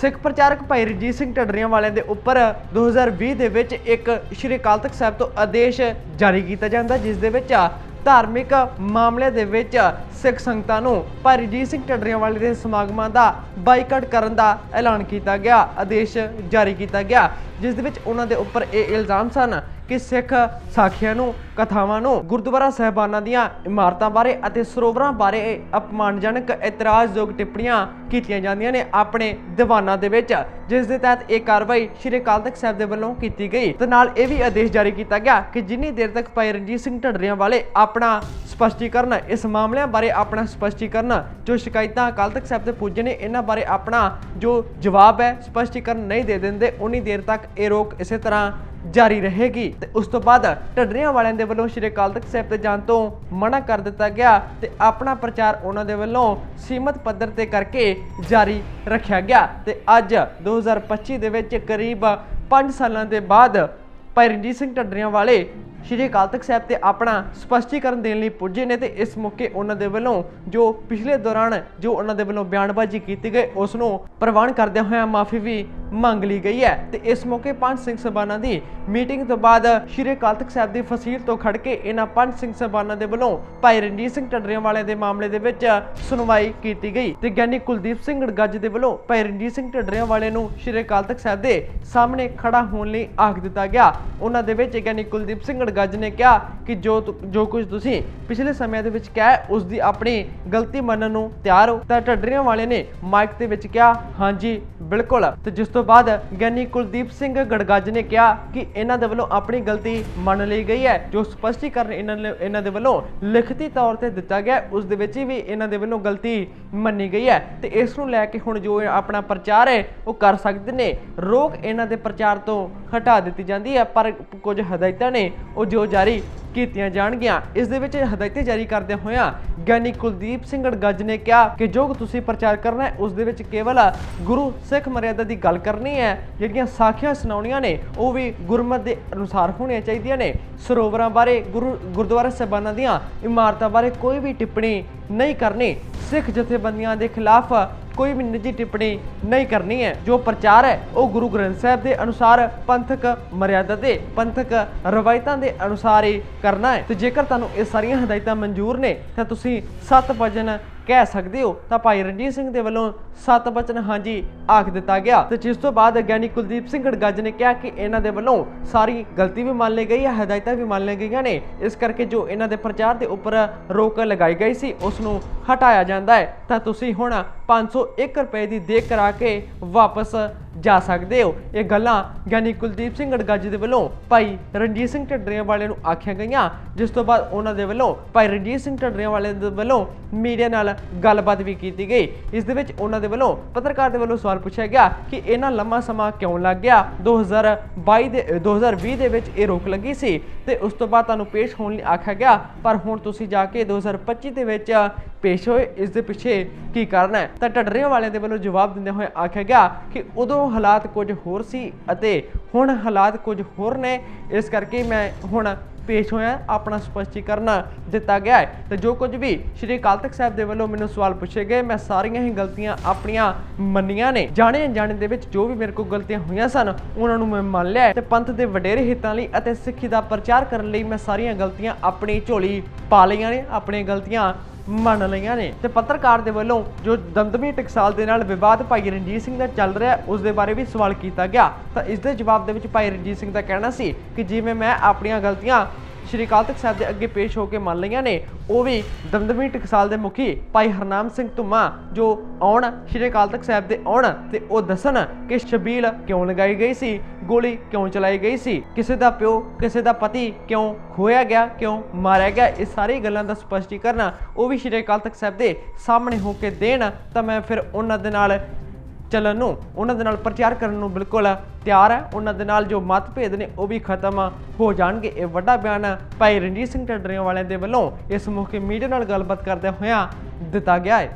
ਸਿੱਖ ਪ੍ਰਚਾਰਕ ਭਾਈ ਰਣਜੀਤ ਸਿੰਘ ਢੱਡਰੀਆਂ ਵਾਲਿਆਂ ਦੇ ਉੱਪਰ 2020 ਦੇ ਵਿੱਚ ਇੱਕ ਸ਼੍ਰੀ ਅਕਾਲ ਤਖਤ ਸਾਹਿਬ ਤੋਂ ਆਦੇਸ਼ ਜਾਰੀ ਕੀਤਾ ਜਾਂਦਾ, ਜਿਸ ਦੇ ਵਿੱਚ ਧਾਰਮਿਕ ਮਾਮਲੇ ਦੇ ਵਿੱਚ ਸਿੱਖ ਸੰਗਤਾਂ ਨੂੰ ਭਾਈ ਰਣਜੀਤ ਸਿੰਘ ਢੱਡਰੀਆਂ ਵਾਲੇ ਦੇ ਸਮਾਗਮਾਂ ਦਾ ਬਾਈਕਾਟ ਕਰਨ ਦਾ ਐਲਾਨ ਕੀਤਾ ਗਿਆ, ਆਦੇਸ਼ ਜਾਰੀ ਕੀਤਾ ਗਿਆ, ਜਿਸ ਦੇ ਵਿੱਚ ਉਹਨਾਂ ਦੇ ਉੱਪਰ ਇਹ ਇਲਜ਼ਾਮ ਸਨ ਕਿ ਸਿੱਖ ਸਾਖੀਆਂ ਨੂੰ, ਕਥਾਵਾਂ ਨੂੰ, ਗੁਰਦੁਆਰਾ ਸਹਿਬਾਨਾਂ ਦੀਆਂ ਇਮਾਰਤਾਂ ਬਾਰੇ ਅਤੇ ਸਰੋਵਰਾਂ ਬਾਰੇ ਅਪਮਾਨਜਨਕ, ਇਤਰਾਜ਼ਯੋਗ ਟਿੱਪਣੀਆਂ ਕੀਤੀਆਂ ਜਾਂਦੀਆਂ ਨੇ ਆਪਣੇ ਦੀਵਾਨਾਂ ਦੇ ਵਿੱਚ, ਜਿਸ ਦੇ ਤਹਿਤ ਇਹ ਕਾਰਵਾਈ ਸ਼੍ਰੀ ਅਕਾਲ ਤਖਤ ਸਾਹਿਬ ਦੇ ਵੱਲੋਂ ਕੀਤੀ ਗਈ। ਤੇ ਨਾਲ ਇਹ ਵੀ ਆਦੇਸ਼ ਜਾਰੀ ਕੀਤਾ ਗਿਆ ਕਿ ਜਿੰਨੀ ਦੇਰ ਤੱਕ ਭਾਈ ਰਣਜੀਤ ਸਿੰਘ ਢੱਡਰੀਆਂ ਵਾਲੇ ਆਪਣਾ ਸਪਸ਼ਟੀਕਰਨ ਇਸ ਮਾਮਲਿਆਂ ਬਾਰੇ ਆਪਣਾ ਸਪਸ਼ਟੀਕਰਨ ਜੋ ਸ਼ਿਕਾਇਤਾਂ ਅਕਾਲ ਤਖਤ ਸਾਹਿਬ ਤੇ ਪੁੱਜੇ ਨੇ, ਇਹਨਾਂ ਬਾਰੇ ਆਪਣਾ ਜੋ ਜਵਾਬ ਹੈ, ਸਪਸ਼ਟੀਕਰਨ ਨਹੀਂ ਦੇ ਦਿੰਦੇ, ਉਨੀ ਦੇਰ ਤੱਕ ਇਹ ਰੋਕ ਇਸੇ ਤਰ੍ਹਾਂ ਜਾਰੀ ਰਹੇਗੀ। ਤੇ ਉਸ ਤੋਂ ਬਾਅਦ ਢੱਡਰੀਆਂ ਵਾਲਿਆਂ ਦੇ ਵੱਲੋਂ ਸ਼੍ਰੀ ਅਕਾਲ ਤਖਤ ਸਾਹਿਬ ਤੇ ਜਾਣ ਤੋਂ ਮਨਾ ਕਰ ਦਿੱਤਾ ਗਿਆ ਤੇ ਆਪਣਾ ਪ੍ਰਚਾਰ ਉਹਨਾਂ ਦੇ ਵੱਲੋਂ ਸੀਮਤ ਪੱਧਰ ਤੇ ਕਰਕੇ ਜਾਰੀ ਰੱਖਿਆ ਗਿਆ। ਤੇ ਅੱਜ 2025 ਦੇ ਵਿੱਚ ਕਰੀਬ 5 ਸਾਲਾਂ ਦੇ ਬਾਅਦ ਭਾਈ ਰਣਜੀਤ ਸਿੰਘ ਢੱਡਰੀਆਂ ਵਾਲੇ ਸ਼੍ਰੀ ਅਕਾਲ ਤਖਤ ਸਾਹਿਬ ਤੇ ਆਪਣਾ ਸਪਸ਼ਟੀਕਰਨ ਦੇਣ ਲਈ ਪੁੱਜੇ ਨੇ ਤੇ ਇਸ ਮੌਕੇ ਉਹਨਾਂ ਦੇ ਵੱਲੋਂ ਜੋ ਪਿਛਲੇ ਦੌਰਾਨ ਜੋ ਉਹਨਾਂ ਦੇ ਵੱਲੋਂ ਬਿਆਨਬਾਜ਼ੀ ਕੀਤੀ ਗਈ, ਉਸ ਨੂੰ ਪ੍ਰਵਾਨ ਕਰਦਿਆਂ ਹੋਇਆਂ ਮਾਫੀ ਵੀ ਮੰਗ ਲਈ ਗਈ ਹੈ। ਤੇ ਇਸ ਮੌਕੇ ਪੰਜ ਸਿੰਘ ਸਭਾਨਾਂ ਦੀ ਮੀਟਿੰਗ ਤੋਂ ਬਾਅਦ ਸ਼੍ਰੀ ਅਕਾਲ ਤਖਤ ਸਾਹਿਬ ਦੀ ਫਸੀਲ ਤੋਂ ਖੜ ਕੇ ਇਹਨਾਂ ਪੰਜ ਸਿੰਘ ਸਭਾਨਾਂ ਦੇ ਵੱਲੋਂ ਭਾਈ ਰਣਜੀਤ ਸਿੰਘ ਢੱਡਰੀਆਂ ਵਾਲੇ ਦੇ ਮਾਮਲੇ ਦੇ ਵਿੱਚ ਸੁਣਵਾਈ ਕੀਤੀ ਗਈ ਤੇ ਗਿਆਨੀ ਕੁਲਦੀਪ ਸਿੰਘ ਗੜਗੱਜ ਦੇ ਵੱਲੋਂ ਭਾਈ ਰਣਜੀਤ ਸਿੰਘ ਢੱਡਰੀਆਂ ਵਾਲੇ ਨੂੰ ਸ਼੍ਰੀ ਅਕਾਲ ਤਖਤ ਸਾਹਿਬ ਦੇ ਸਾਹਮਣੇ ਖੜਾ ਹੋਣ ਲਈ ਆਖ ਦਿੱਤਾ ਗਿਆ। ਉਹਨਾਂ ਦੇ ਵਿੱਚ ਗਿਆਨੀ ਕੁਲਦੀਪ ਸਿੰਘ ਗੜਗੱਜ ਨੇ ਕਿਹਾ ਕਿ ਜੋ ਤੁ- ਜੋ ਕੁਝ ਤੁਸੀਂ ਪਿਛਲੇ ਸਮੇਂ ਦੇ ਵਿੱਚ ਕਿਹਾ ਉਸ ਦੀ ਆਪਣੀ ਗਲਤੀ ਮੰਨਣ ਨੂੰ ਤਿਆਰ ਹੋ ਤਾਂ ਢੱਡਰੀਆਂ ਵਾਲੇ ਨੇ ਮਾਈਕ ਦੇ ਵਿੱਚ ਕਿਹਾ ਹਾਂਜੀ ਬਿਲਕੁਲ। ਤੇ ਜਿਸ ਤੋਂ ਬਾਅਦ ਗਿਆਨੀ ਕੁਲਦੀਪ ਸਿੰਘ ਗੜਗੱਜ ਨੇ ਕਿਹਾ ਕਿ ਇਹਨਾਂ ਦੇ ਵੱਲੋਂ ਆਪਣੀ ਗਲਤੀ ਮੰਨ ਲਈ ਗਈ ਹੈ ਜੋ ਸਪਸ਼ਟੀਕਰਨ ਇਹਨਾਂ ਨੇ ਇਹਨਾਂ ਦੇ ਵੱਲੋਂ ਲਿਖਤੀ ਤੌਰ ਤੇ ਦਿੱਤਾ ਗਿਆ ਹੈ, ਉਸ ਦੇ ਵਿੱਚ ਵੀ ਇਹਨਾਂ ਦੇ ਵੱਲੋਂ ਗਲਤੀ ਮੰਨੀ ਗਈ ਹੈ। ਤੇ ਇਸ ਨੂੰ ਲੈ ਕੇ ਹੁਣ ਜੋ ਆਪਣਾ ਪ੍ਰਚਾਰ ਹੈ ਉਹ ਕਰ ਸਕਦੇ ਨੇ। ਰੋਕ ਇਹਨਾਂ ਦੇ ਪ੍ਰਚਾਰ ਤੋਂ ਹਟਾ ਦਿੱਤੀ ਜਾਂਦੀ ਹੈ ਪਰ ਕੁਝ ਹਦਾਇਤਾਂ ਨੇ ਉਹ ਜੋ ਜਾਰੀ ਕੀਤੀਆਂ ਜਾਣਗੀਆਂ। ਇਸ ਦੇ ਵਿੱਚ ਹਦਾਇਤਾਂ ਜਾਰੀ ਕਰਦੇ ਹੋਇਆਂ ਗਿਆਨੀ ਕੁਲਦੀਪ ਸਿੰਘ ਗੱਜ ਨੇ ਕਿਹਾ ਕਿ ਜੋ ਤੁਸੀਂ ਪ੍ਰਚਾਰ ਕਰਨਾ ਹੈ, ਉਸ ਦੇ ਵਿੱਚ ਕੇਵਲ ਗੁਰੂ ਸਿੱਖ ਮਰਿਆਦਾ ਦੀ ਗੱਲ ਕਰਨੀ ਹੈ। ਜਿਹੜੀਆਂ ਸਾਖੀਆਂ ਸੁਣਾਉਣੀਆਂ ਨੇ, ਉਹ ਵੀ ਗੁਰਮਤ ਦੇ ਅਨੁਸਾਰ ਹੋਣੀਆਂ ਚਾਹੀਦੀਆਂ ਨੇ। ਸਰੋਵਰਾਂ ਬਾਰੇ, ਗੁਰੂ ਗੁਰਦੁਆਰਾ ਸਾਹਿਬਾਨਾਂ ਦੀਆਂ ਇਮਾਰਤਾਂ ਬਾਰੇ ਕੋਈ ਵੀ ਟਿੱਪਣੀ ਨਹੀਂ ਕਰਨੀ। ਸਿੱਖ ਜਥੇਬੰਦੀਆਂ ਦੇ ਖਿਲਾਫ ਕੋਈ ਵੀ ਨਿੱਜੀ ਟਿੱਪਣੀ ਨਹੀਂ ਕਰਨੀ ਹੈ। ਜੋ ਪ੍ਰਚਾਰ ਹੈ, ਉਹ ਗੁਰੂ ਗ੍ਰੰਥ ਸਾਹਿਬ ਦੇ ਅਨੁਸਾਰ ਪੰਥਕ ਮਰਿਆਦਾ ਦੇ, ਪੰਥਕ ਰਵਾਇਤਾਂ ਦੇ ਅਨੁਸਾਰ ਹੀ ਕਰਨਾ ਹੈ। ਤੇ ਜੇਕਰ ਤੁਹਾਨੂੰ ਇਹ ਸਾਰੀਆਂ ਹਦਾਇਤਾਂ ਮਨਜ਼ੂਰ ਨੇ, ਤਾਂ ਤੁਸੀਂ ਸੱਤ ਵਚਨ ਕਹਿ ਸਕਦੇ ਹੋ, ਤਾਂ ਭਾਈ ਰਣਜੀਤ ਸਿੰਘ ਦੇ ਵੱਲੋਂ ਸੱਤ ਬਚਨ ਹਾਂਜੀ ਆਖ ਦਿੱਤਾ ਗਿਆ। ਤੇ ਜਿਸ ਤੋਂ ਬਾਅਦ ਗਿਆਨੀ ਕੁਲਦੀਪ ਸਿੰਘ ਗੜਗੱਜ ਨੇ ਕਿਹਾ ਕਿ ਇਹਨਾਂ ਦੇ ਵੱਲੋਂ ਸਾਰੀ ਗਲਤੀ ਵੀ ਮੰਨ ਲਈ ਗਈ ਹੈ, ਹਦਾਇਤਾਂ ਵੀ ਮੰਨ ਲਈਆਂ ਗਈਆਂ ਨੇ। ਇਸ ਕਰਕੇ ਜੋ ਇਹਨਾਂ ਦੇ ਪ੍ਰਚਾਰ ਦੇ ਉੱਪਰ ਰੋਕ ਲਗਾਈ ਗਈ ਸੀ, ਉਸ ਨੂੰ ਹਟਾਇਆ ਜਾਂਦਾ ਹੈ। ਤਾਂ ਤੁਸੀਂ ਹੁਣ 501 ਰੁਪਏ ਦੀ ਦੇਖ ਕਰਾ ਕੇ ਵਾਪਸ ਜਾ ਸਕਦੇ ਹੋ। ਇਹ ਗੱਲਾਂ ਗਿਆਨੀ ਕੁਲਦੀਪ ਸਿੰਘ ਗੜਗੱਜ ਦੇ ਵੱਲੋਂ ਭਾਈ ਰਣਜੀਤ ਸਿੰਘ ਢੱਡਰੀਆਂ ਵਾਲੇ ਨੂੰ ਆਖੀਆਂ ਗਈਆਂ, ਜਿਸ ਤੋਂ ਬਾਅਦ ਉਹਨਾਂ ਦੇ ਵੱਲੋਂ ਭਾਈ ਰਣਜੀਤ ਸਿੰਘ ਢੱਡਰੀਆਂ ਵਾਲੇ ਦੇ ਵੱਲੋਂ ਮੀਡੀਆ ਨਾਲ ਗੱਲਬਾਤ ਵੀ ਕੀਤੀ ਗਈ। ਇਸ ਦੇ ਵਿੱਚ ਉਹਨਾਂ ਦੇ ਵੱਲੋਂ ਪੱਤਰਕਾਰ ਦੇ ਵੱਲੋਂ ਸਵਾਲ ਪੁੱਛਿਆ ਗਿਆ ਕਿ ਇਹਨਾਂ ਲੰਮਾ ਸਮਾਂ ਕਿਉਂ ਲੱਗ ਗਿਆ? 2022 ਦੇ 2020 ਦੇ ਵਿੱਚ ਇਹ ਰੋਕ ਲੱਗੀ ਸੀ ਤੇ ਉਸ ਤੋਂ ਬਾਅਦ ਤੁਹਾਨੂੰ ਪੇਸ਼ ਹੋਣ ਲਈ ਆਖਿਆ ਗਿਆ, ਪਰ ਹੁਣ ਤੁਸੀਂ ਜਾ ਕੇ 2025 ਦੇ ਵਿੱਚ ਪੇਸ਼ ਹੋਏ। ਇਸ ਦੇ ਪਿੱਛੇ ਕੀ ਕਾਰਨ ਹੈ? ਤਾਂ ਢੱਡਰੀਆਂ ਵਾਲਿਆਂ ਦੇ ਵੱਲੋਂ ਜਵਾਬ ਦਿੰਦੇ ਹੋਏ ਆਖਿਆ ਗਿਆ ਕਿ ਉਦੋਂ ਹਾਲਾਤ ਕੁਝ ਹੋਰ ਸੀ ਅਤੇ ਹੁਣ ਹਾਲਾਤ ਕੁਝ ਹੋਰ ਨੇ। ਇਸ ਕਰਕੇ ਮੈਂ ਹੁਣ ਪੇਸ਼ ਹੋਇਆ ਆਪਣਾ ਸਪਸ਼ਟੀਕਰਨ ਦਿੱਤਾ ਗਿਆ ਹੈ। ਤੇ ਜੋ ਕੁਝ ਵੀ ਸ਼੍ਰੀ ਅਕਾਲ ਤਖਤ ਸਾਹਿਬ ਦੇ ਵੱਲੋਂ ਮੈਨੂੰ ਸਵਾਲ ਪੁੱਛੇ ਗਏ, ਮੈਂ ਸਾਰੀਆਂ ਹੀ ਗਲਤੀਆਂ ਆਪਣੀਆਂ ਮੰਨੀਆਂ ਨੇ। ਜਾਣੇ ਅਣਜਾਣੇ ਦੇ ਵਿੱਚ ਜੋ ਵੀ ਮੇਰੇ ਕੋਲ ਗਲਤੀਆਂ ਹੋਈਆਂ ਸਨ, ਉਹਨਾਂ ਨੂੰ ਮੈਂ ਮੰਨ ਲਿਆ ਹੈ। ਤੇ ਪੰਥ ਦੇ ਵਡੇਰੇ ਹਿੱਤਾਂ ਲਈ ਅਤੇ ਸਿੱਖੀ ਦਾ ਪ੍ਰਚਾਰ ਕਰਨ ਲਈ ਮੈਂ ਸਾਰੀਆਂ ਗਲਤੀਆਂ ਆਪਣੀ ਝੋਲੀ ਪਾ ਲਈਆਂ ਨੇ, ਆਪਣੀਆਂ ਗਲਤੀਆਂ ਮੰਨ ਲਈਆਂ ਨੇ। ਤੇ ਪੱਤਰਕਾਰ ਦੇ ਵੱਲੋਂ ਜੋ ਦਮਦਮੀ ਟਕਸਾਲ ਦੇ ਨਾਲ ਵਿਵਾਦ ਭਾਈ ਰਣਜੀਤ ਸਿੰਘ ਦਾ ਚੱਲ ਰਿਹਾ ਹੈ, ਉਸ ਦੇ ਬਾਰੇ ਵੀ ਸਵਾਲ ਕੀਤਾ ਗਿਆ। ਤਾਂ ਇਸ ਦੇ ਜਵਾਬ ਦੇ ਵਿੱਚ ਭਾਈ ਰਣਜੀਤ ਸਿੰਘ ਦਾ ਕਹਿਣਾ ਸੀ ਕਿ ਜਿਵੇਂ ਮੈਂ ਆਪਣੀਆਂ ਗਲਤੀਆਂ ਸ਼੍ਰੀ ਅਕਾਲ ਤਖਤ ਸਾਹਿਬ ਦੇ ਅੱਗੇ ਪੇਸ਼ ਹੋ ਕੇ ਮੰਨ ਲਈਆਂ ਨੇ, ਉਹ ਵੀ ਦਮਦਮੀ ਟਕਸਾਲ ਦੇ ਮੁਖੀ ਭਾਈ ਹਰਨਾਮ ਸਿੰਘ ਧੁੰਮਾ, ਜੋ ਆਉਣ, ਸ਼੍ਰੀ ਅਕਾਲ ਤਖਤ ਸਾਹਿਬ ਦੇ ਆਉਣ ਤੇ ਉਹ ਦੱਸਣ ਕਿ ਸ਼ਬੀਲ ਕਿਉਂ ਲਗਾਈ ਗਈ ਸੀ, ਗੋਲੀ ਕਿਉਂ ਚਲਾਈ ਗਈ ਸੀ, ਕਿਸੇ ਦਾ ਪਿਓ, ਕਿਸੇ ਦਾ ਪਤੀ ਕਿਉਂ ਖੋਇਆ ਗਿਆ, ਕਿਉਂ ਮਾਰਿਆ ਗਿਆ, ਇਹ ਸਾਰੀ ਗੱਲਾਂ ਦਾ ਸਪਸ਼ਟੀਕਰਨ ਉਹ ਵੀ ਸ਼੍ਰੀ ਅਕਾਲ ਤਖਤ ਸਾਹਿਬ ਦੇ ਸਾਹਮਣੇ ਹੋ ਕੇ ਦੇਣ, ਤਾਂ ਮੈਂ ਫਿਰ ਉਹਨਾਂ ਦੇ ਨਾਲ ਚੱਲਣ ਨੂੰ। ਉਹਨਾਂ ਦੇ ਨਾਲ ਪ੍ਰਚਾਰ ਕਰਨ ਨੂੰ ਬਿਲਕੁਲ ਤਿਆਰ ਹੈ ਉਹਨਾਂ ਦੇ ਨਾਲ ਜੋ ਮਤਭੇਦ ਨੇ, ਉਹ ਵੀ ਖਤਮ ਹੋ ਜਾਣਗੇ। ਇਹ ਵੱਡਾ ਬਿਆਨ ਭਾਈ ਰਣਜੀਤ ਸਿੰਘ ਢੱਡਰੀਆਂ ਵਾਲਿਆਂ ਦੇ ਵੱਲੋਂ। ਇਸ ਮੌਕੇ ਮੀਡੀਆ ਨਾਲ ਗੱਲਬਾਤ ਕਰਦਿਆਂ ਹੋਇਆਂ ਦਿੱਤਾ ਗਿਆ ਹੈ।